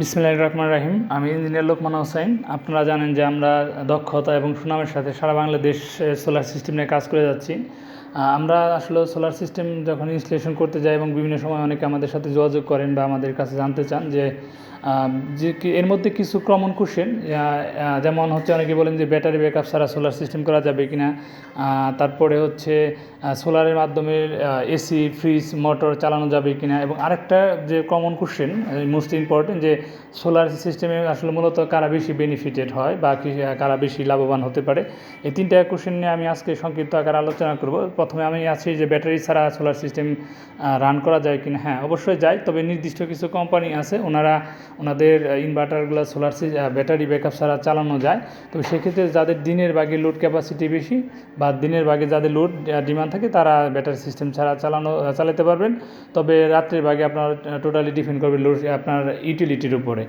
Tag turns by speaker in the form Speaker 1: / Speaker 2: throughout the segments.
Speaker 1: বিসমিল্লাহির রহমান রাহিম। আমি ইঞ্জিনিয়ার লোকমান হোসেন। আপনারা জানেন যে আমরা দক্ষতা এবং সুনামের সাথে সারা বাংলাদেশ সোলার সিস্টেম নিয়ে কাজ করে যাচ্ছি। আমরা আসলে সোলার সিস্টেম যখন ইনস্টলেশন করতে যাই এবং বিভিন্ন সময় অনেকে আমাদের সাথে যোগাযোগ করেন বা আমাদের কাছে জানতে চান যে যে কি- এর মধ্যে কিছু কমন কোশ্চেন যেমন হচ্ছে অনেকে বলেন যে ব্যাটারি ব্যাকআপ ছাড়া সোলার সিস্টেম করা যাবে কি না তারপরে হচ্ছে সোলারের মাধ্যমে এসি ফ্রিজ মোটর চালানো যাবে কিনা, এবং আরেকটা যে কমন কোশ্চেন মোস্ট ইম্পর্টেন্ট যে সোলার সিস্টেমে আসলে মূলত কারা বেশি বেনিফিটেড হয় বা কি কারা বেশি লাভবান হতে পারে, এই তিনটা কোশ্চেন নিয়ে আমি আজকে সংক্ষিপ্ত আকারে আলোচনা করব। প্রথমে আমি আছি যে ব্যাটারি ছাড়া সোলার সিস্টেম রান করা যায় কি না হ্যাঁ অবশ্যই যায়, তবে নির্দিষ্ট কিছু কোম্পানি আছে, ওনারা ওনাদের ইনভার্টারগুলো সোলার ব্যাটারি ব্যাকআপ ছাড়া চালানো যায়। তো সেক্ষেত্রে যাদের দিনের ভাগে লোড ক্যাপাসিটি বেশি বা দিনের বাগে যাদের লোড ডিমান্ড থাকে, তারা ব্যাটারি সিস্টেম ছাড়া চালানো চালাতে পারবেন। তবে রাত্রের ভাগে আপনার টোটালি ডিপেন্ড করবে লোড আপনার ইউটিলিটির উপরে।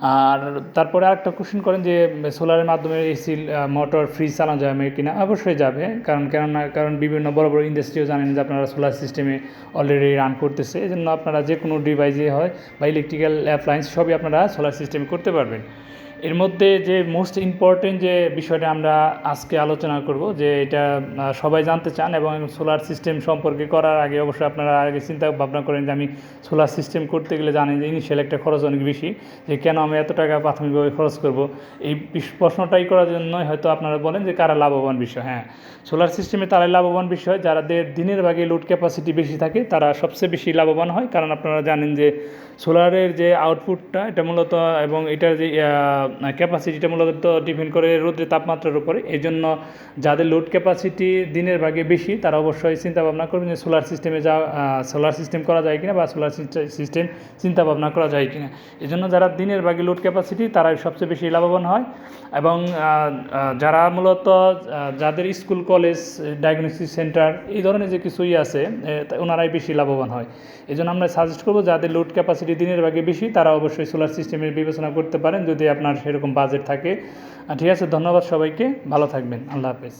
Speaker 1: আর তারপরে আরেকটা কোশ্চেন করেন যে সোলারের মাধ্যমে এসি মোটর ফ্রিজ চালানো যাবে কিনা? অবশ্যই যাবে। কারণ কেননা, কারণ বিভিন্ন বড় বড় ইন্ডাস্ট্রিও জানেন যে আপনারা সোলার সিস্টেমে অলরেডি রান করতেছে। এই জন্য আপনারা যে কোনো ডিভাইসে হয় বা ইলেকট্রিক্যাল অ্যাপ্লায়েন্স সবই আপনারা সোলার সিস্টেমে করতে পারবেন। এর মধ্যে যে মোস্ট ইম্পর্টেন্ট যে বিষয়টা আমরা আজকে আলোচনা করব, যে এটা সবাই জানতে চান এবং সোলার সিস্টেম সম্পর্কে করার আগে অবশ্যই আপনারা আগে চিন্তা ভাবনা করেন যে আমি সোলার সিস্টেম করতে গেলে জানেন যে ইনিশিয়াল একটা খরচ অনেক বেশি, যে কেন আমি এত টাকা প্রাথমিকভাবে খরচ করব? এই প্রশ্নটাই করার জন্যই হয়তো আপনারা বলেন যে কারা লাভবান বিষয় হ্যাঁ। সোলার সিস্টেমে তারাই লাভবান বিষয় যাদের দিনের ভাগে লোড ক্যাপাসিটি বেশি থাকে, তারা সবচেয়ে বেশি লাভবান হয়। কারণ আপনারা জানেন যে সোলারের যে আউটপুটটা এটা মূলত, এবং এটার যে ক্যাপাসিটিটা মূলত ডিপেন্ড করে রোদ্রের তাপমাত্রার উপরে। এই জন্য যাদের লোড ক্যাপাসিটি দিনের ভাগে বেশি, তারা অবশ্যই চিন্তা ভাবনা করবেন যে সোলার সিস্টেমে যা সোলার সিস্টেম করা যায় কিনা বা সোলার সিস্টেম চিন্তা ভাবনা করা যায় কিনা। এই জন্য যারা দিনের ভাগে লোড ক্যাপাসিটি তারাই সবচেয়ে বেশি লাভবান হয়। এবং যারা মূলত যাদের স্কুল কলেজ ডায়াগনস্টিক সেন্টার এই ধরনের যে কিছুই আছে ওনারাই বেশি লাভবান হয়। এই জন্য আমরা সাজেস্ট করব, যাদের লোড ক্যাপাসিটি দিনের ভাগে বেশি, তারা অবশ্যই সোলার সিস্টেমের বিবেচনা করতে পারেন। যদি আপনার সেরকম বাজেট থাকে। ঠিক আছে ধন্যবাদ সবাইকে। ভালো থাকবেন। আল্লাহ হাফেজ।